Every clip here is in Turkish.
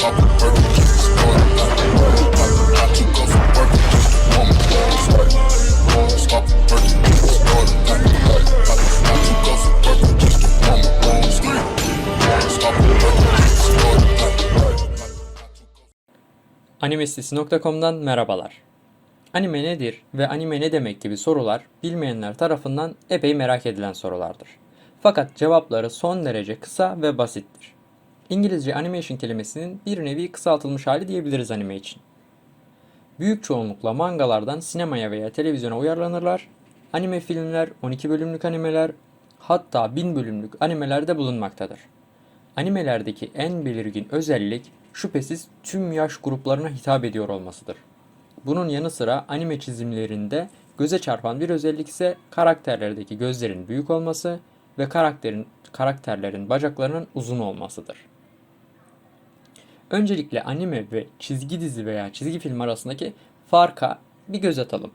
stop a burger just to start a night. I took off from work just to warm my balls right. Stop a burger just to start a night. I took off from work just to warm my balls right. Stop a burger just to start a night. Animesitesi.com'dan merhabalar. Anime nedir ve anime ne demek gibi sorular bilmeyenler tarafından epey merak edilen sorulardır. Fakat cevapları son derece kısa ve basittir. İngilizce animation kelimesinin bir nevi kısaltılmış hali diyebiliriz anime için. Büyük çoğunlukla mangalardan sinemaya veya televizyona uyarlanırlar. Anime filmler, 12 bölümlük animeler, hatta 1000 bölümlük animeler de bulunmaktadır. Animelerdeki en belirgin özellik şüphesiz tüm yaş gruplarına hitap ediyor olmasıdır. Bunun yanı sıra anime çizimlerinde göze çarpan bir özellik ise karakterlerdeki gözlerin büyük olması ve karakterin karakterlerin bacaklarının uzun olmasıdır. Öncelikle anime ve çizgi dizi veya çizgi film arasındaki farka bir göz atalım.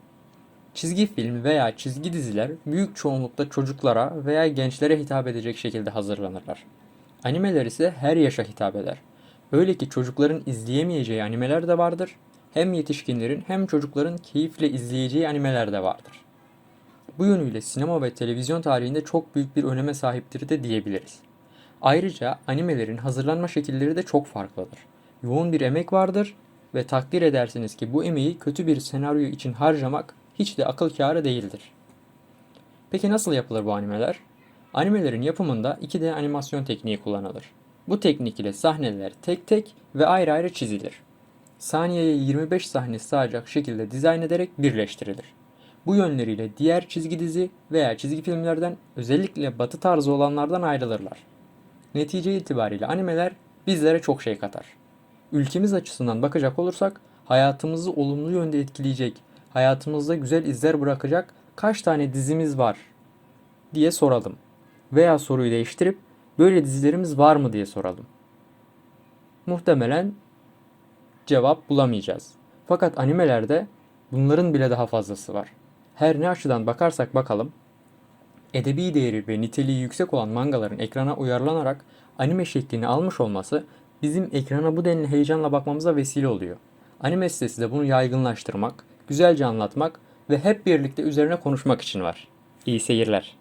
Çizgi film veya çizgi diziler büyük çoğunlukla çocuklara veya gençlere hitap edecek şekilde hazırlanırlar. Animeler ise her yaşa hitap eder. Öyle ki çocukların izleyemeyeceği animeler de vardır. Hem yetişkinlerin hem çocukların keyifle izleyeceği animeler de vardır. Bu yönüyle sinema ve televizyon tarihinde çok büyük bir öneme sahiptir de diyebiliriz. Ayrıca animelerin hazırlanma şekilleri de çok farklıdır. Yoğun bir emek vardır ve takdir edersiniz ki bu emeği kötü bir senaryo için harcamak hiç de akıl kârı değildir. Peki nasıl yapılır bu animeler? Animelerin yapımında 2D animasyon tekniği kullanılır. Bu teknik ile sahneler tek tek ve ayrı ayrı çizilir. Saniyeye 25 sahne sığacak şekilde dizayn ederek birleştirilir. Bu yönleriyle diğer çizgi dizi veya çizgi filmlerden özellikle batı tarzı olanlardan ayrılırlar. Netice itibariyle animeler bizlere çok şey katar. Ülkemiz açısından bakacak olursak hayatımızı olumlu yönde etkileyecek, hayatımızda güzel izler bırakacak kaç tane dizimiz var diye soralım. Veya soruyu değiştirip böyle dizilerimiz var mı diye soralım. Muhtemelen cevap bulamayacağız. Fakat animelerde bunların bile daha fazlası var. Her ne açıdan bakarsak bakalım, edebi değeri ve niteliği yüksek olan mangaların ekrana uyarlanarak anime şeklini almış olması bizim ekrana bu denli heyecanla bakmamıza vesile oluyor. Anime sitesi de bunu yaygınlaştırmak, güzelce anlatmak ve hep birlikte üzerine konuşmak için var. İyi seyirler.